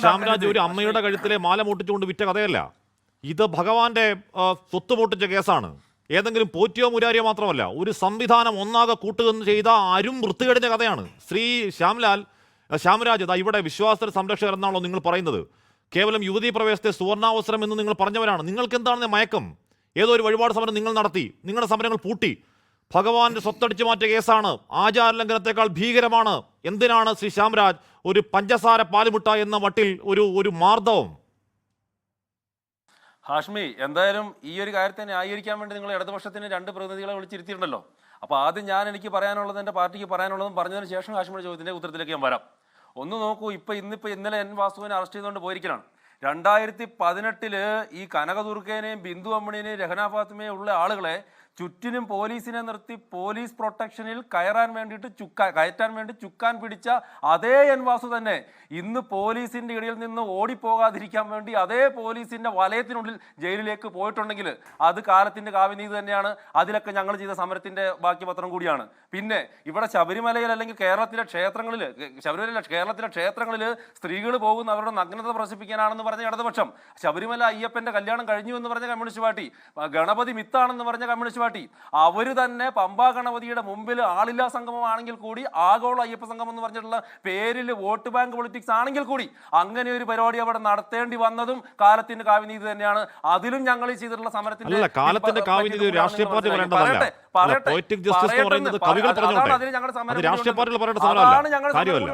ശ്യാംരാജ് ഒരു അമ്മയുടെ കഴുത്തിലെ മാല മൂട്ടിച്ചുകൊണ്ട് വിറ്റ കഥയല്ല. ഇത് ഭഗവാന്റെ സ്വത്ത് മൂട്ടിച്ച കേസാണ്. ഏതെങ്കിലും പോറ്റിയോ മുരാരിയോ മാത്രമല്ല ഒരു സംവിധാനം ഒന്നാകെ കൂട്ടുകെന്ന് ചെയ്ത അരും വൃത്തികേടിന്റെ കഥയാണ്. ശ്രീ ശ്യാംലാൽ ശ്യാംരാജ് ദാ ഇവിടെ വിശ്വാസ സംരക്ഷകർ എന്നാണല്ലോ നിങ്ങൾ പറയുന്നത്. കേവലം യുവതീ പ്രവേശത്തെ സുവർണാവസരം എന്ന് നിങ്ങൾ പറഞ്ഞവരാണ്. നിങ്ങൾക്ക് എന്താണ് മയക്കം? ഏതോ ഒരു വഴിപാട് സമരം നിങ്ങൾ നടത്തി. നിങ്ങളുടെ സമരങ്ങൾ പൂട്ടി. ഭഗവാന്റെ സ്വത്തടിച്ചു മാറ്റിയ കേസാണ്. ആചാരലംഘനത്തെക്കാൾ ഭീകരമാണ്. എന്തിനാണ് ശ്രീ ശ്യാംരാജ് ഒരു പഞ്ചസാര പാലുമുട്ട എന്ന മട്ടിൽ ഒരു ഒരു മാർദ്ദവം? ഹാഷ്മി എന്തായാലും ഈ ഒരു കാര്യത്തെ ന്യായീകരിക്കാൻ വേണ്ടി നിങ്ങൾ ഇടതുപക്ഷത്തിന് രണ്ട് പ്രതിനിധികളെ വിളിച്ചിരുത്തിയിട്ടുണ്ടല്ലോ. അപ്പോൾ ആദ്യം ഞാൻ എനിക്ക് പറയാനുള്ളത് എന്റെ പാർട്ടിക്ക് പറയാനുള്ളതും പറഞ്ഞതിന് ശേഷം ഹാഷ്മിയുടെ ചോദ്യത്തിന്റെ ഉത്തരത്തിലേക്ക് ഞാൻ വരാം. ഒന്ന് നോക്കൂ ഇപ്പൊ ഇന്നിപ്പോ ഇന്നലെ എൻ വാസുവിനെ അറസ്റ്റ് ചെയ്തുകൊണ്ട് പോയിരിക്കണം രണ്ടായിരത്തി പതിനെട്ടിൽ ഈ കനകദുർഗേനെയും ബിന്ദു അമ്മണിനെയും രഹന ഉള്ള ആളുകളെ ചുറ്റിനും പോലീസിനെ നിർത്തി പോലീസ് പ്രൊട്ടക്ഷനിൽ കയറാൻ വേണ്ടിയിട്ട് ചുക്കാൻ കയറ്റാൻ വേണ്ടി ചുക്കാൻ പിടിച്ച അതേ എൻ വാസു തന്നെ ഇന്ന് പോലീസിന്റെ ഇടയിൽ നിന്ന് ഓടിപ്പോകാതിരിക്കാൻ വേണ്ടി അതേ പോലീസിന്റെ വലയത്തിനുള്ളിൽ ജയിലിലേക്ക് പോയിട്ടുണ്ടെങ്കിൽ അത് കാലത്തിന്റെ കാവ്യനീതി തന്നെയാണ്. അതിലൊക്കെ ഞങ്ങൾ ചെയ്ത സമരത്തിന്റെ ബാക്കി പത്രം കൂടിയാണ്. പിന്നെ ഇവിടെ ശബരിമലയിൽ അല്ലെങ്കിൽ കേരളത്തിലെ ക്ഷേത്രങ്ങളിൽ ശബരിമല കേരളത്തിലെ ക്ഷേത്രങ്ങളിൽ സ്ത്രീകൾ പോകുന്ന അവരുടെ നഗ്നത പ്രദർശിപ്പിക്കാനാണെന്ന് പറഞ്ഞ ഇടതുപക്ഷം. ശബരിമല അയ്യപ്പന്റെ കല്യാണം കഴിഞ്ഞു എന്ന് പറഞ്ഞ കമ്മ്യൂണിസ്റ്റ് പാർട്ടി ഗണപതി മിത്താണെന്ന് പറഞ്ഞ കമ്മ്യൂണിസ്റ്റ് പാർട്ടി അവർ തന്നെ പമ്പാ ഗണപതിയുടെ മുമ്പിൽ ആളില്ലാ സംഗമമാണെങ്കിൽ കൂടി ആഗോള അയ്യപ്പ സംഗമം എന്ന് പറഞ്ഞിട്ടുള്ള പേരിൽ വോട്ട് ബാങ്ക് പൊളിറ്റിക്സ് ആണെങ്കിൽ കൂടി അങ്ങനെ ഒരു പരിപാടി അവിടെ നടത്തേണ്ടി വന്നതും കാലത്തിന്റെ കാവ്യനീതി തന്നെയാണ്. അതിലും ഞങ്ങൾ ചെയ്തിട്ടുള്ള സമരത്തിന്റെ കാലത്തിന്റെ കാവ്യനീതി രാഷ്ട്രീയ പാർട്ടി പോയറ്റിക് ജസ്റ്റിസ് എന്ന് പറയുന്നത് കവികൾ പറഞ്ഞോട്ടെ. അത് രാഷ്ട്രീയ പാർട്ടികൾ പറയേണ്ട സമരമല്ല. കാര്യമല്ല.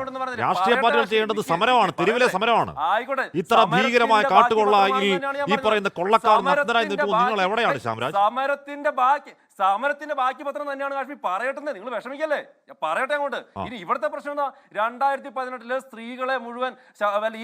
രാഷ്ട്രീയ പാർട്ടികൾ ചെയ്യേണ്ടത് സമരമാണ്. തെരുവിലെ സമരമാണ്. ഇത്ര ഭീകരമായ കാട്ടുകൊള്ള ഈ പറയുന്ന കൊള്ളക്കാർ നഗ്നരായി നിൽക്കുമ്പോൾ നിങ്ങൾ എവിടെയാണ് ശ്യാമരാജ് സമരത്തിന്റെ ബാക്കി സമരത്തിന്റെ ബാക്കി പത്രം തന്നെയാണ് കാശ്മീർ. പറയട്ടെ നിങ്ങൾ വിഷമിക്കല്ലേ? ഞാൻ പറയട്ടെ അങ്ങോട്ട്. ഇനി ഇവിടുത്തെ പ്രശ്നം എന്താ? രണ്ടായിരത്തി പതിനെട്ടിൽ സ്ത്രീകളെ മുഴുവൻ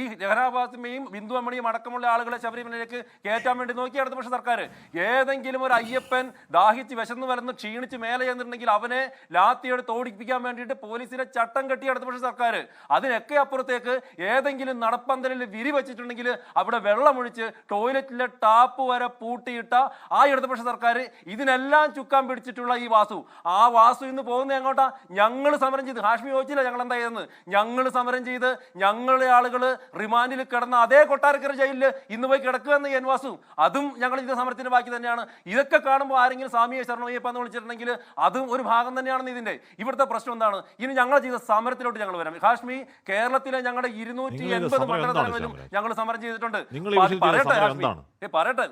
ഈ ജഹനാബാസിമയും ബിന്ദു അമ്മണിയും അടക്കമുള്ള ആളുകളെ ശബരിമലയിലേക്ക് കയറ്റാൻ വേണ്ടി നോക്കി അടുത്ത പക്ഷേ സർക്കാർ ഏതെങ്കിലും ഒരു അയ്യപ്പൻ ദാഹിച്ച് വിശന്ന് വരുന്ന ക്ഷീണിച്ച് മേലെ ചെന്നിട്ടുണ്ടെങ്കിൽ അവനെ ലാത്തിയെടുത്ത് ഓടിപ്പിക്കാൻ വേണ്ടിയിട്ട് പോലീസിനെ ചട്ടം കെട്ടി അടുത്ത പക്ഷേ സർക്കാർ അതിനൊക്കെ അപ്പുറത്തേക്ക് ഏതെങ്കിലും നടപ്പന്തലിൽ വിരി വെച്ചിട്ടുണ്ടെങ്കിൽ അവിടെ വെള്ളമൊഴിച്ച് ടോയ്ലറ്റിലെ ടാപ്പ് വരെ പൂട്ടിയിട്ട ആ ഇടതുപക്ഷ സർക്കാർ ഇതിനെല്ലാം ചുക്കാൻ പിടിച്ചിട്ടുള്ള ഈ വാസു. ആ വാസു ഇന്ന് പോകുന്നത് എങ്ങോട്ടാ? ഞങ്ങൾ സമരം ചെയ്ത്. ഹാഷ്മി ചോദിച്ചില്ല ഞങ്ങൾ എന്താ ചെയ്തെന്ന് ഞങ്ങൾ സമരം ചെയ്ത് ഞങ്ങളെ ആളുകൾ റിമാൻഡിൽ കിടന്ന അതേ കൊട്ടാരക്കര ജയിലിൽ ഇന്ന് പോയി കിടക്കുമെന്ന് എൻ വാസു. അതും ഞങ്ങൾ ചെയ്ത സമരത്തിന്റെ ബാക്കി തന്നെയാണ്. ഇതൊക്കെ കാണുമ്പോൾ ആരെങ്കിലും സ്വാമിയെ ശരണമയ്യപ്പ എന്ന് വിളിച്ചിട്ടുണ്ടെങ്കിൽ അതും ഒരു ഭാഗം തന്നെയാണെന്ന് ഇതിന്റെ. ഇവിടുത്തെ പ്രശ്നം എന്താണ്? ഇനി ഞങ്ങൾ ചെയ്ത സമരത്തിലോട്ട് ഞങ്ങൾ വരാം. ഹാഷ്മി കേരളത്തിലെ ഞങ്ങളുടെ ഇരുന്നൂറ്റി എൺപത് മണ്ഡലങ്ങളിലും ഞങ്ങൾ സമരം ചെയ്തിട്ടുണ്ട്. പറയട്ടെ ഹാഷ്മി. പറയട്ടെ.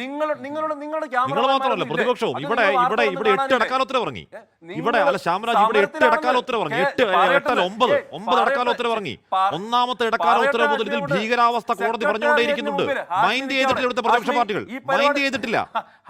നിങ്ങൾ നിങ്ങളുടെ നിങ്ങളുടെ നിങ്ങൾ മാത്രമല്ല? പ്രതിപക്ഷവും. ഇവിടെ ഇവിടെ ഇവിടെ എട്ട് ഉത്തരവ് ഇറങ്ങി ഇവിടെ അല്ല ശ്യാമരാജ് ഇവിടെ എട്ട് ഉത്തരവ് ഇറങ്ങി എട്ട് എട്ടല്ല ഒമ്പത് ഒമ്പത് ഉത്തരവ് ഇറങ്ങി ഒന്നാമത്തെ ഇടക്കാല ഉത്തരവ് മുതൽ ഇതിൽ ഭീകരാവസ്ഥ കോടതി പറഞ്ഞുകൊണ്ടേയിരിക്കുന്നുണ്ട് മൈൻഡ് ചെയ്തിട്ടില്ല ഇവിടുത്തെ പ്രതിപക്ഷ പാർട്ടികൾ. മൈൻഡ് ചെയ്തിട്ടില്ല.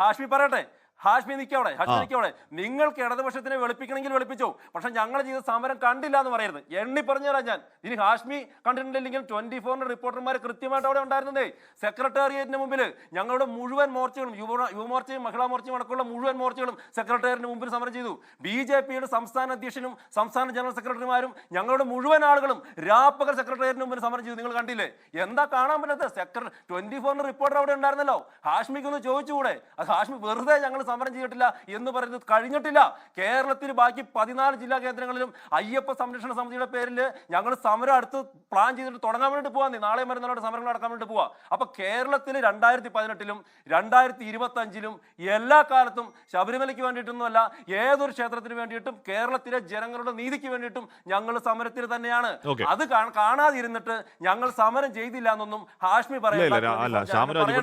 ഹാഷ്മി പറയട്ടെ. ഹാഷ്മി നിൽക്കവിടെ ഹാഷ്മി. നിൽക്കവിടെ നിങ്ങൾക്ക് ഇടതുപക്ഷത്തിനെ വെളുപ്പിക്കണമെങ്കിൽ വെളുപ്പിച്ചോ. പക്ഷെ ഞങ്ങൾ ചെയ്ത സമരം കണ്ടില്ല എന്ന് പറയരുത്. എണ്ണി പറഞ്ഞുതരാം ഞാൻ. ഇനി ഹാഷ്മി കണ്ടിട്ടുണ്ടെങ്കിൽ ട്വന്റി ഫോറിന്റെ റിപ്പോർട്ടർമാർ കൃത്യമായിട്ട് അവിടെ ഉണ്ടായിരുന്നതേ. സെക്രട്ടേറിയറ്റിന് മുമ്പിൽ ഞങ്ങളുടെ മുഴുവൻ മോർച്ചകളും യുവ യുവമോർച്ചയും മഹിളാ മോർച്ചയും അടക്കമുള്ള മുഴുവൻ മോർച്ചകളും സെക്രട്ടേറിയറ്റിന് മുമ്പിൽ സമരം ചെയ്തു. ബി ജെ പിയുടെ സംസ്ഥാന അധ്യക്ഷനും സംസ്ഥാന ജനറൽ സെക്രട്ടറിമാരും ഞങ്ങളുടെ മുഴുവൻ ആളുകളും രാപ്പകൽ സെക്രട്ടേറിയറ്റിന് മുമ്പിൽ സമരം ചെയ്തു. നിങ്ങൾ കണ്ടില്ലേ? എന്താ കാണാൻ പറ്റാത്ത സെക്രട്ടറി ട്വന്റി ഫോറിന്റെ റിപ്പോർട്ടർ അവിടെ ഉണ്ടായിരുന്നല്ലോ. ഹാഷ്മിക്ക് ഒന്ന് ചോദിച്ചുകൂടെ? അത് ഹാഷ്മി വെറുതെ ഞങ്ങൾ സമരം ചെയ്തിട്ടില്ല എന്ന് പറയുന്നത് കഴിഞ്ഞിട്ടില്ല. കേരളത്തിൽ ബാക്കി പതിനാല് ജില്ലാ കേന്ദ്രങ്ങളിലും അയ്യപ്പ സംരക്ഷണ സമിതിയുടെ പേരിൽ ഞങ്ങൾ സമരം അടുത്ത് പ്ലാൻ ചെയ്തിട്ട് തുടങ്ങാൻ വേണ്ടി പോവാ. നാളെ മരുന്നാളോട് സമരങ്ങൾ നടക്കാൻ വേണ്ടി പോവാ. അപ്പൊ കേരളത്തിൽ രണ്ടായിരത്തി പതിനെട്ടിലും രണ്ടായിരത്തി ഇരുപത്തി അഞ്ചിലും എല്ലാ കാലത്തും ശബരിമലയ്ക്ക് വേണ്ടിയിട്ടൊന്നുമല്ല ഏതൊരു ക്ഷേത്രത്തിന് വേണ്ടിയിട്ടും കേരളത്തിലെ ജനങ്ങളുടെ നീതിക്ക് വേണ്ടിയിട്ടും ഞങ്ങൾ സമരത്തിൽ തന്നെയാണ്. അത് കാണാതിരുന്നിട്ട് ഞങ്ങൾ സമരം ചെയ്തില്ല എന്നൊന്നും ഹാഷ്മി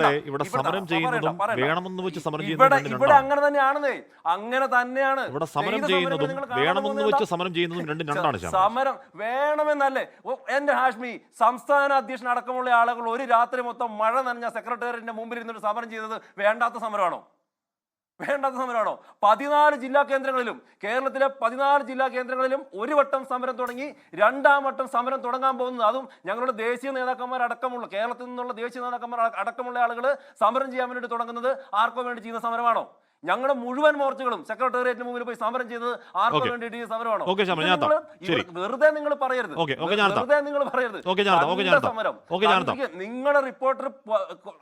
ഞാൻ ഇവിടെ സമരം ചെയ്യുന്നതും വേണമെന്ന് വെച്ച് സമരം ചെയ്യുന്നതും അങ്ങനെ തന്നെയാണെന്നേ. അങ്ങനെ തന്നെയാണ്. ഇവിടെ സമരം ചെയ്യുന്നതും വേണമെന്ന് വെച്ച് സമരം ചെയ്യുന്നതും രണ്ടും രണ്ടാണ് സമരം വേണമെന്നല്ലേ. എന്റെ ഹാഷ്മി സംസ്ഥാന അധ്യക്ഷൻ അടക്കമുള്ള ആളുകൾ ഒരു രാത്രി മൊത്തം മഴ നനഞ്ഞ സെക്രട്ടേറിയറ്റിന്റെ മുമ്പിൽ ഇരുന്നിട്ട് സമരം ചെയ്തത് വേണ്ടാത്ത സമരമാണോ? വേണ്ടാത്ത സമരമാണോ? പതിനാല് ജില്ലാ കേന്ദ്രങ്ങളിലും കേരളത്തിലെ പതിനാല് ജില്ലാ കേന്ദ്രങ്ങളിലും ഒരു വട്ടം സമരം തുടങ്ങി രണ്ടാം വട്ടം സമരം തുടങ്ങാൻ പോകുന്നത് അതും ഞങ്ങളുടെ ദേശീയ നേതാക്കന്മാർ അടക്കമുള്ള കേരളത്തിൽ നിന്നുള്ള ദേശീയ നേതാക്കന്മാർ അടക്കമുള്ള ആളുകൾ സമരം ചെയ്യാൻ വേണ്ടി തുടങ്ങുന്നത് ആർക്കോ വേണ്ടി ചെയ്യുന്ന സമരമാണോ? ഞങ്ങളുടെ മുഴുവൻ മോർച്ചകളും സെക്രട്ടേറിയറ്റിന് മുമ്പിൽ പോയി സമരം ചെയ്തത് ആർക്കു വേണ്ടി വേണ്ടിയിട്ട് ഈ സമരമാണോ. വെറുതെ നിങ്ങൾ പറയരുത്. വെറുതെ നിങ്ങൾ പറയരുത്. സമരം. നിങ്ങളുടെ റിപ്പോർട്ടർ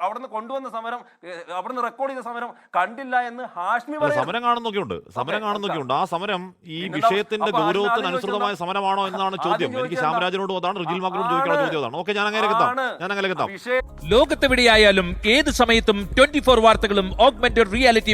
അവിടുന്ന് കൊണ്ടുവന്ന സമരം അവിടുന്ന് റെക്കോർഡ് ചെയ്ത സമരം കണ്ടില്ല എന്ന് ഹാഷ്മി സമരം കാണുന്നൊക്കെ കാണുന്നൊക്കെയുണ്ട് സമരം കാണുന്നൊക്കെ ഉണ്ട്. ആ സമരം ഈ വിഷയത്തിന്റെ ഗൗരവത്തിന് അനുസൃതമായ സമരമാണോ എന്നാണ് ചോദ്യം. എനിക്ക് ശ്യാമരാജനോട് അതാണ് റിജിൽ മക്കളോട് ചോദിക്കാനുള്ള. ചോദ്യം അതാണ്. ഓക്കെ ഞാൻ അങ്ങനെ ഞാൻ അങ്ങനെ ലോകത്തെവിടെയായാലും ഏത് സമയത്തും ട്വന്റി ഫോർ വാർത്തകളും ഓഗ്മെന്റഡ് റിയാലിറ്റി